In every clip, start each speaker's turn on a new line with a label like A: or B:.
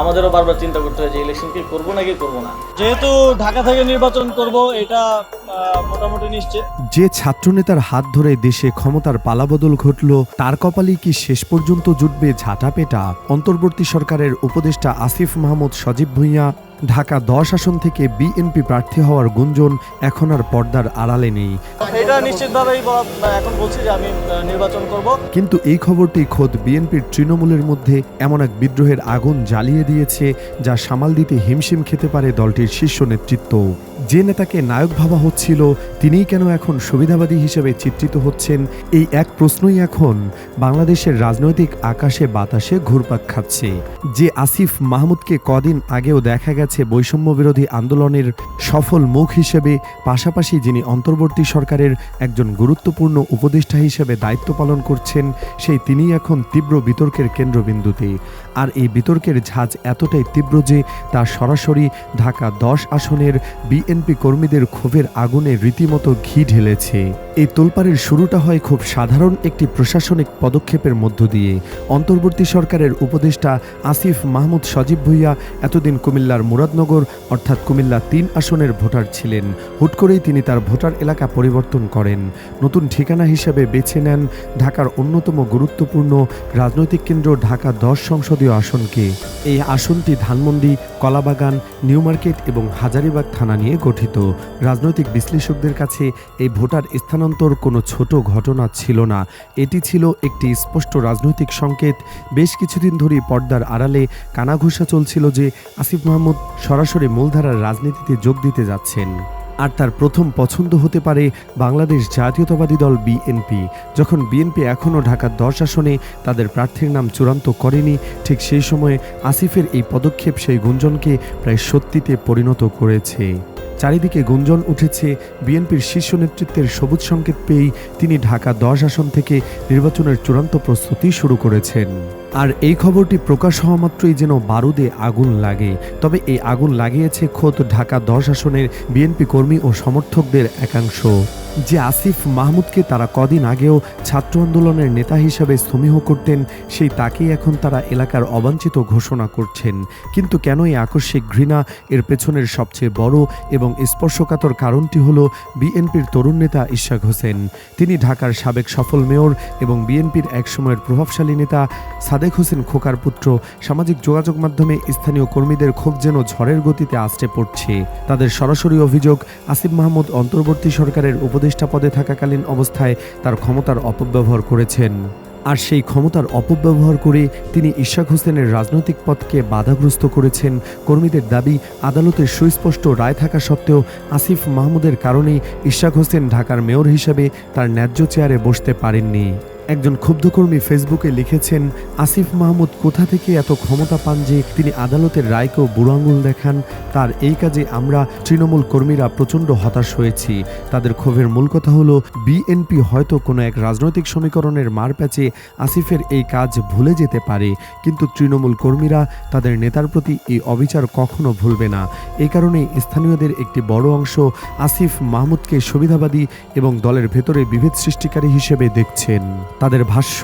A: আমাদেরও বারবার চিন্তা করতে হয় যে ইলেকশন কি করব নাকি করব না।
B: যেহেতু ঢাকা থেকে নির্বাচন করব এটা মোটামুটি নিশ্চিত।
C: যে ছাত্রনেতার হাত ধরে দেশে ক্ষমতার পালাবদল ঘটল তার কপালেই কি শেষ পর্যন্ত জুটবে ঝাঁটাপেটা? অন্তর্বর্তী সরকারের উপদেষ্টা আসিফ মাহমুদ সজীব ভুঁইয়া ঢাকা দশ আসন থেকে বিএনপি প্রার্থী হওয়ার গুঞ্জন এখন আর পর্দার আড়ালে নেই।
B: এটা নিশ্চিতভাবেই এখন বলছি যে আমি নির্বাচন করব।
C: কিন্তু এই খবরটি খোদ বিএনপির তৃণমূলের মধ্যে এমন এক বিদ্রোহের আগুন জ্বালিয়ে দিয়েছে যা সামাল দিতে হিমশিম খেতে পারে দলটির শীর্ষ নেতৃত্ব যে নেতাকে নায়ক ভাবা হচ্ছিল, তিনিই কেন এখন সুবিধাবাদী হিসেবে চিত্রিত হচ্ছেন? এই এক প্রশ্নই এখন বাংলাদেশের রাজনৈতিক আকাশে বাতাসে ঘুরপাক খাচ্ছে। যে আসিফ মাহমুদকে কদিন আগেও দেখা গেছে বৈষম্য বিরোধী আন্দোলনের সফল মুখ হিসেবে, পাশাপাশি যিনি অন্তর্বর্তী সরকারের একজন গুরুত্বপূর্ণ উপদেষ্টা হিসেবে দায়িত্ব পালন করছেন, সেই তিনি এখন তীব্র বিতর্কের কেন্দ্রবিন্দুতে। আর এই বিতর্কের ঝাঁজ এতটাই তীব্র যে, তা সরাসরি ঢাকা দশ আসনের বিএনপি কর্মীদের ক্ষোভের আগুনে রীতিমতো ঘি ঢেলেছে। এই তোলপাড়ের শুরুটা হয় খুব সাধারণ একটি প্রশাসনিক পদক্ষেপের মধ্য দিয়ে। অন্তর্বর্তী সরকারের উপদেষ্টা আসিফ মাহমুদ সজীব ভুইয়া এতদিন কুমিল্লার মুরাদনগর, অর্থাৎ কুমিল্লা তিন আসনের ভোটার ছিলেন। হুট করেই তিনি তার ভোটার এলাকা পরিবর্তন করেন। নতুন ঠিকানা হিসেবে বেছে নেন ঢাকার অন্যতম গুরুত্বপূর্ণ রাজনৈতিক কেন্দ্র ঢাকা দশ সংসদীয় আসনকে। এই আসনটি ধানমন্ডি, কলাবাগান, নিউ মার্কেট এবং হাজারিবাগ থানা নিয়ে গঠিত। রাজনৈতিক বিশ্লেষকদের কাছে এই ভোটার স্থানান্তর কোনো ছোট ঘটনা ছিল না। এটি ছিল একটি স্পষ্ট রাজনৈতিক সংকেত। বেশ কিছুদিন ধরেই পর্দার আড়ালে কানাঘুষা চলছিল যে আসিফ মাহমুদ সরাসরি মূলধারার রাজনীতিতে যোগ দিতে যাচ্ছেন। আর তার প্রথম পছন্দ হতে পারে বাংলাদেশ জাতীয়তাবাদী দল বিএনপি। যখন বিএনপি এখনও ঢাকার দশ আসনে তাদের প্রার্থীর নাম চূড়ান্ত করেনি, ঠিক সেই সময়ে আসিফের এই পদক্ষেপ সেই গুঞ্জনকে প্রায় সত্যিতে পরিণত করেছে। চারিদিকে গুঞ্জন উঠেছে। বিএনপির শীর্ষ নেতৃত্বের সবুজ সংকেত পেয়েই তিনি ঢাকা দশ আসন থেকে নির্বাচনের চূড়ান্ত প্রস্তুতি শুরু করেছেন। আর এই খবরটি প্রকাশ হওয়া মাত্রই যেন বারুদে আগুন লাগে। তবে এই আগুন লাগিয়েছে খোদ ঢাকা দশ আসনের বিএনপি কর্মী ও সমর্থকদের একাংশ। যে আসিফ মাহমুদকে তারা কদিন আগেও ছাত্র আন্দোলনের নেতা হিসেবে সমীহ করতেন, সেই তাকেই এখন তারা এলাকার অবাঞ্ছিত ঘোষণা করছেন। কিন্তু কেন এই আকস্মিক ঘৃণা এর পেছনের সবচেয়ে বড় এবং স্পর্শকাতর কারণটি হল বিএনপির তরুণ নেতা ইশাক হোসেন। তিনি ঢাকার সাবেক সফল মেয়র এবং বিএনপির একসময়ের প্রভাবশালী নেতা সাদেক হোসেন খোকার পুত্র সামাজিক যোগাযোগ মাধ্যমে স্থানীয় কর্মীদের ক্ষোভ যেন ঝড়ের গতিতে আসতে পড়ছে। তাদের সরাসরি অভিযোগ, আসিফ মাহমুদ অন্তর্বর্তী সরকারের উপদেষ্টা পদে থাকাকালীন অবস্থায় তার ক্ষমতার অপব্যবহার করেছেন। আর সেই ক্ষমতার অপব্যবহার করে তিনি ইশাক হোসেনের রাজনৈতিক পথকে বাধাগ্রস্ত করেছেন। কর্মীদের দাবি আদালতের সুস্পষ্ট রায় থাকা সত্ত্বেও আসিফ মাহমুদের কারণেই ইশাক হোসেন ঢাকার মেয়র হিসেবে তার ন্যায্য চেয়ারে বসতে পারেননি। একজন ক্ষুব্ধকর্মী ফেসবুকে লিখেছেন, আসিফ মাহমুদ কোথা থেকে এত ক্ষমতা পান যে তিনি আদালতের রায়কেও বুড়ো বুড়াঙ্গুল দেখান? তার এই কাজে আমরা তৃণমূল কর্মীরা প্রচণ্ড হতাশ হয়েছি। তাদের ক্ষোভের মূল কথা হলো, বিএনপি হয়তো কোনো এক রাজনৈতিক সমীকরণের মার প্যাচে আসিফের এই কাজ ভুলে যেতে পারে, কিন্তু তৃণমূল কর্মীরা তাদের নেতার প্রতি এই অবিচার কখনো ভুলবে না। এই কারণে স্থানীয়দের একটি বড় অংশ আসিফ মাহমুদকে সুবিধাবাদী এবং দলের ভেতরে বিভেদ সৃষ্টিকারী হিসেবে দেখছেন। তাদের ভাষ্য,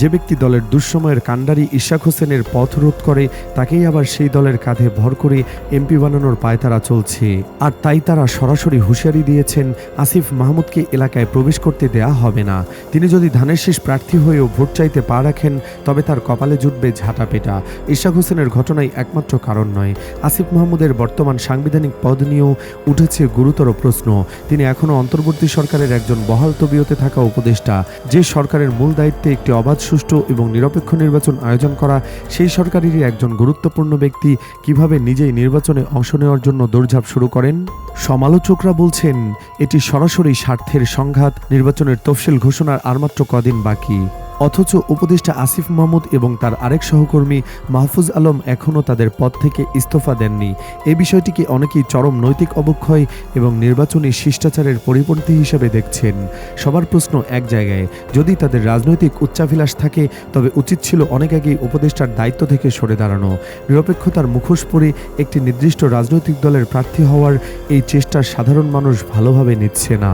C: যে ব্যক্তি দলের দুঃসময়ের কাণ্ডারি ইশাক হোসেনের পথ রোধ করে, তাকেই আবার সেই দলের কাঁধে ভর করে এমপি বানানোর পায়তারা চলছে। আর তাই তারা সরাসরি হুঁশিয়ারি দিয়েছেন, আসিফ মাহমুদকে এলাকায় প্রবেশ করতে দেয়া হবে না। তিনি যদি ধানের শেষ প্রার্থী হয়েও ভোট চাইতে পা রাখেন, তবে তার কপালে জুটবে ঝাঁটাপেটা। ইশাক হোসেনের ঘটনাই একমাত্র কারণ নয়। আসিফ মাহমুদের বর্তমান সাংবিধানিক পদ নিয়েও উঠেছে গুরুতর প্রশ্ন। তিনি এখনও অন্তর্বর্তী সরকারের একজন বহাল তবিয়তে থাকা উপদেষ্টা, যে সরকারের মূল দায়িত্বে একটি অবাধ, সুষ্ঠু এবং নিরপেক্ষ নির্বাচন আয়োজন করা, সেই সরকারেরই একজন গুরুত্বপূর্ণ ব্যক্তি কীভাবে নিজেই নির্বাচনে অংশ নেওয়ার জন্য দৌড়ঝাঁপ শুরু করেন? সমালোচকরা বলছেন, এটি সরাসরি স্বার্থের সংঘাত, নির্বাচনের তফসিল ঘোষণার আর মাত্র কদিন বাকি। অথচ উপদেষ্টা আসিফ মাহমুদ এবং তার আরেক সহকর্মী মাহফুজ আলম এখনও তাদের পদ থেকে ইস্তফা দেননি। এ বিষয়টিকে অনেকেই চরম নৈতিক অবক্ষয় এবং নির্বাচনী শিষ্টাচারের পরিপন্থী হিসেবে দেখছেন। সবার প্রশ্ন এক জায়গায়, যদি তাদের রাজনৈতিক উচ্চাভিলাষ থাকে, তবে উচিত ছিল অনেক আগেই উপদেষ্টার দায়িত্ব থেকে সরে দাঁড়ানো। নিরপেক্ষতার মুখোশ পরে একটি নির্দিষ্ট রাজনৈতিক দলের প্রার্থী হওয়ার এই চেষ্টা সাধারণ মানুষ ভালোভাবে নিচ্ছে না।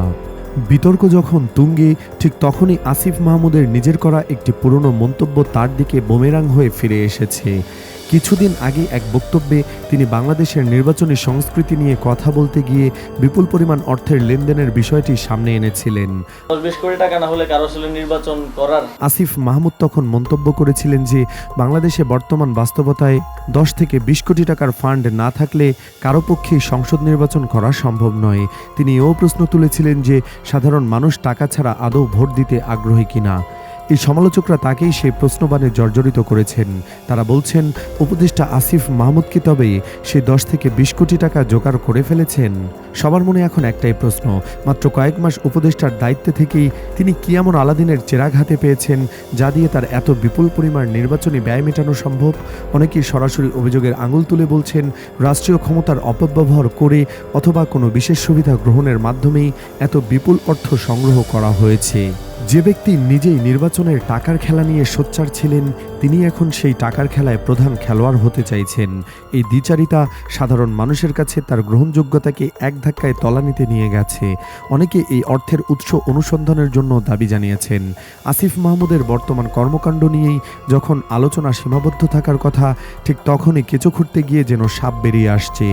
C: বিতর্ক যখন তুঙ্গে, ঠিক তখনই আসিফ মাহমুদের নিজের করা একটি পুরনো মন্তব্য তার দিকে বোমেরাং হয়ে ফিরে এসেছে। কিছুদিন আগে এক বক্তব্যে তিনি বাংলাদেশের নির্বাচনী সংস্কৃতি নিয়ে কথা বলতে গিয়ে বিপুল পরিমাণ অর্থের লেনদেনের বিষয়টি সামনে এনেছিলেন। আসিফ মাহমুদ তখন মন্তব্য করেছিলেন যে বাংলাদেশে বর্তমান বাস্তবতায় দশ থেকে বিশ কোটি টাকার ফান্ড না থাকলে কারও পক্ষেই সংসদ নির্বাচন করা সম্ভব নয়। তিনি এও প্রশ্ন তুলেছিলেন যে সাধারণ মানুষ টাকা ছাড়া আদৌ ভোট দিতে আগ্রহী কিনা। এই সমালোচকরা তাকেই সেই প্রশ্নবাণে জর্জরিত করেছেন। তারা বলছেন, উপদেষ্টা আসিফ মাহমুদ কি তবে সে দশ থেকে বিশ কোটি টাকা জোগাড় করে ফেলেছেন। সবার মনে এখন একটাই প্রশ্ন, মাত্র কয়েক মাস উপদেষ্টার দায়িত্বে থেকেই তিনি কি এমন আলাদিনের চেরাগ হাতে পেয়েছেন, যা দিয়ে তার এত বিপুল পরিমাণ নির্বাচনী ব্যয় মেটানো সম্ভব? অনেকেই সরাসরি অভিযোগের আঙুল তুলে বলছেন, রাষ্ট্রীয় ক্ষমতার অপব্যবহার করে অথবা কোনো বিশেষ সুবিধা গ্রহণের মাধ্যমেই এত বিপুল অর্থ সংগ্রহ করা হয়েছে। যে ব্যক্তি নিজেই নির্বাচনের টাকার খেলা নিয়ে সোচ্চার ছিলেন, তিনি এখন সেই টাকার খেলায় প্রধান খেলোয়াড় হতে চাইছেন। এই দ্বিচারিতা সাধারণ মানুষের কাছে তার গ্রহণযোগ্যতাকে এক ধাক্কায় তলানিতে নিয়ে গেছে। অনেকে এই অর্থের উৎস অনুসন্ধানের জন্য দাবি জানিয়েছেন। আসিফ মাহমুদের বর্তমান কর্মকাণ্ড নিয়েই যখন আলোচনা সীমাবদ্ধ থাকার কথা, ঠিক তখনই কেঁচো খুঁড়তে গিয়ে যেন সাপ বেরিয়ে আসছে।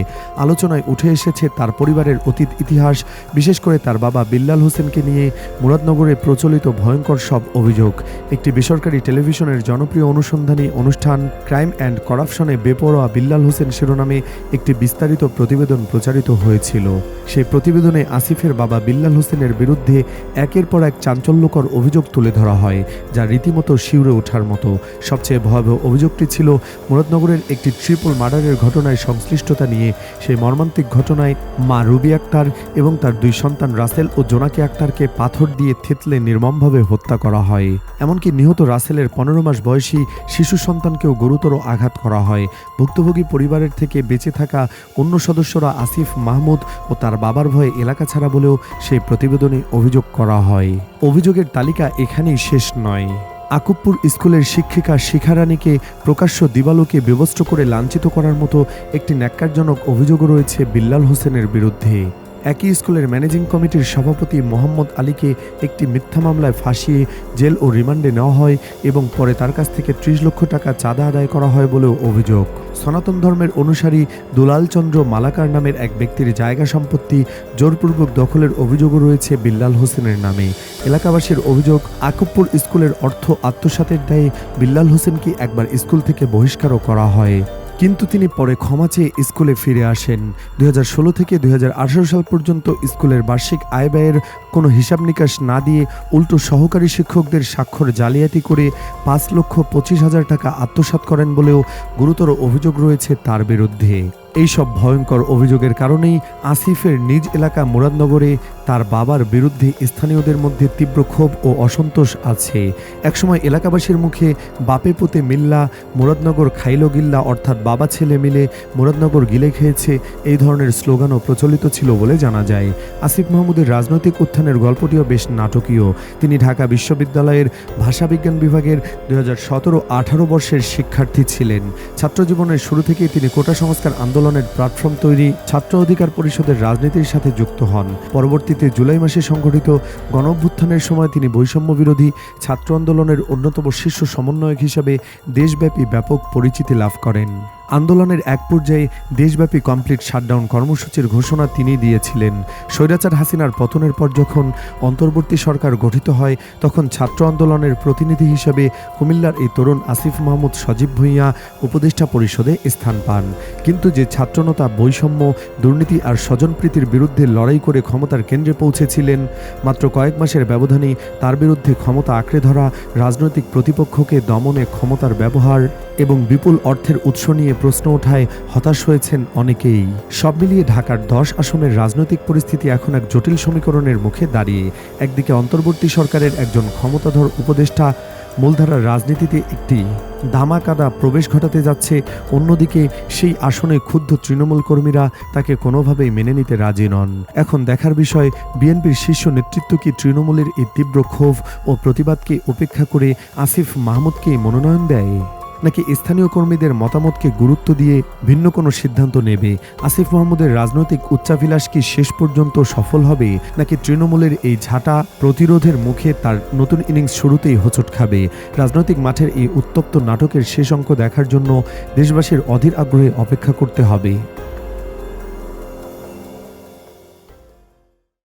C: আলোচনায় উঠে এসেছে তার পরিবারের অতীত ইতিহাস, বিশেষ করে তার বাবা বিল্লাল হোসেনকে নিয়ে মুরাদনগরে প্রচলিত ভয়ঙ্কর সব অভিযোগ। একটি বেসরকারি টেলিভিশনের জনপ্রিয় অনুসন্ধানী অনুষ্ঠান ক্রাইম অ্যান্ড করাপশনে বেপরোয়া বিল্লাল হোসেন শিরোনামে একটি বিস্তারিত প্রতিবেদন প্রচারিত হয়েছিল। সেই প্রতিবেদনে আসিফের বাবা বিল্লাল হোসেনের বিরুদ্ধে একের পর এক চাঞ্চল্যকর অভিযোগ তুলে ধরা হয়, যা রীতিমতো শিউরে ওঠার মতো। সবচেয়ে ভয়াবহ অভিযোগটি ছিল মুরাদনগরের একটি ট্রিপল মার্ডারের ঘটনায় সংশ্লিষ্টতা নিয়ে। সেই মর্মান্তিক ঘটনায় মা রুবি আক্তার এবং তার দুই সন্তান রাসেল ও জোনাকি আক্তারকে পাথর দিয়ে থেতলে নির্মমভাবে হত্যা করা হয়। এমনকি নিহত রাসেলের পনেরো মাস বয়সী শিশু সন্তানকেও গুরুতর আঘাত করা হয়। ভুক্তভোগী পরিবারের থেকে বেঁচে থাকা অন্য সদস্যরা আসিফ মাহমুদ ও তার বাবার ভয়ে এলাকা ছাড়া বলেও সেই প্রতিবেদনে অভিযোগ করা হয়। অভিযোগের তালিকা এখানেই শেষ নয়। আকুবপুর স্কুলের শিক্ষিকা শিখারানীকে প্রকাশ্য দিবালোকে বিবস্ত্র করে লাঞ্ছিত করার মতো একটি ন্যাক্কারজনক অভিযোগও রয়েছে বিল্লাল হোসেনের বিরুদ্ধে। একই স্কুলের ম্যানেজিং কমিটির সভাপতি মোহাম্মদ আলীকে একটি মিথ্যা মামলায় ফাঁসিয়ে জেল ও রিমান্ডে নেওয়া হয় এবং পরে তার কাছ থেকে ত্রিশ লক্ষ টাকা চাঁদা আদায় করা হয় বলেও অভিযোগ। সনাতন ধর্মের অনুসারী দুলালচন্দ্র মালাকার নামের এক ব্যক্তির জায়গা সম্পত্তি জোরপূর্বক দখলের অভিযোগও রয়েছে বিল্লাল হোসেনের নামে। এলাকাবাসীর অভিযোগ আকুবপুর স্কুলের অর্থ আত্মসাতের দায়ে বিল্লাল হোসেনকে একবার স্কুল থেকে বহিষ্কারও করা হয়। কিন্তু তিনি পরে ক্ষমা চেয়ে স্কুলে ফিরে আসেন। দুই হাজার ষোলো থেকে দুই হাজার আঠারো সাল পর্যন্ত স্কুলের বার্ষিক আয় ব্যয়ের কোনো হিসাব নিকাশ না দিয়ে উল্টো সহকারী শিক্ষকদের স্বাক্ষর জালিয়াতি করে পাঁচ লক্ষ পঁচিশ হাজার টাকা আত্মসাৎ করেন বলেও গুরুতর অভিযোগ রয়েছে তার বিরুদ্ধে। এইসব ভয়ঙ্কর অভিযোগের কারণেই আসিফের নিজ এলাকা মুরাদনগরে তার বাবার বিরুদ্ধে স্থানীয়দের মধ্যে তীব্র ক্ষোভ ও অসন্তোষ আছে। একসময় এলাকাবাসীর মুখে বাপে পুতে মিল্লা, মুরাদনগর খাইলো গিল্লা অর্থাৎ বাবা ছেলে মিলে মুরাদনগর গিলে খেয়েছে এই ধরনের স্লোগানও প্রচলিত ছিল বলে জানা যায়। আসিফ মাহমুদের রাজনৈতিক উত্থানের গল্পটিও বেশ নাটকীয়। তিনি ঢাকা বিশ্ববিদ্যালয়ের ভাষাবিজ্ঞান বিভাগের দুই হাজার সতেরো আঠারো বর্ষের শিক্ষার্থী ছিলেন। ছাত্রজীবনের শুরু থেকেই তিনি কোটা সংস্কার আন্দোলনের প্ল্যাটফর্ম তৈরি, ছাত্র অধিকার পরিষদের রাজনীতির সাথে যুক্ত হন। পরবর্তীতে জুলাই মাসে সংঘটিত গণঅভ্যুত্থানের সময় তিনি বৈষম্য বিরোধী ছাত্র আন্দোলনের অন্যতম শীর্ষ সমন্বয়ক হিসাবে দেশব্যাপী ব্যাপক পরিচিতি লাভ করেন। আন্দোলনের এক পর্যায়ে দেশব্যাপী কমপ্লিট শাটডাউন কর্মসূচির ঘোষণা তিনি দিয়েছিলেন। স্বৈরাচার হাসিনার পতনের পর যখন অন্তর্বর্তী সরকার গঠিত হয়, তখন ছাত্র আন্দোলনের প্রতিনিধি হিসেবে কুমিল্লার এই তরুণ আসিফ মাহমুদ সজীব ভূঁইয়া উপদেষ্টা পরিষদে স্থান পান। কিন্তু যে ছাত্রনতা বৈষম্য, দুর্নীতি আর স্বজনপ্রীতির বিরুদ্ধে লড়াই করে ক্ষমতার কেন্দ্রে পৌঁছেছিলেন, মাত্র কয়েক মাসের ব্যবধানে তার বিরুদ্ধে ক্ষমতা আঁকড়ে ধরা রাজনৈতিক প্রতিপক্ষকে দমনে ক্ষমতার ব্যবহার এবং বিপুল অর্থের উৎস নিয়ে প্রশ্ন ওঠায় হতাশ হয়েছেন অনেকেই। সব মিলিয়ে ঢাকার দশ আসনের রাজনৈতিক পরিস্থিতি এখন এক জটিল সমীকরণের মুখে দাঁড়িয়ে। একদিকে অন্তর্বর্তী সরকারের একজন ক্ষমতাধর উপদেষ্টা, মূলধারার রাজনীতিতে একটি ধামাকাদা প্রবেশ ঘটাতে যাচ্ছে, অন্যদিকে সেই আসনে ক্ষুব্ধ তৃণমূল কর্মীরা তাকে কোনোভাবেই মেনে নিতে রাজি নন। এখন দেখার বিষয়, বিএনপির শীর্ষ নেতৃত্ব কি তৃণমূলের এই তীব্র ক্ষোভ ও প্রতিবাদকে উপেক্ষা করে আসিফ মাহমুদকে মনোনয়ন দেয়? নাকি স্থানীয় কর্মীদের মতামতকে গুরুত্ব দিয়ে ভিন্ন কোনো সিদ্ধান্ত নেবে? আসিফ মাহমুদের রাজনৈতিক উচ্চাভিলাষ কি শেষ পর্যন্ত সফল হবে? নাকি তৃণমূলের এই ঝাঁটা প্রতিরোধের মুখে তার নতুন ইনিংস শুরুতেই হোঁচট খাবে? রাজনৈতিক মাঠের এই উত্তপ্ত নাটকের শেষ অঙ্ক দেখার জন্য দেশবাসীর অধীর আগ্রহে অপেক্ষা করতে হবে।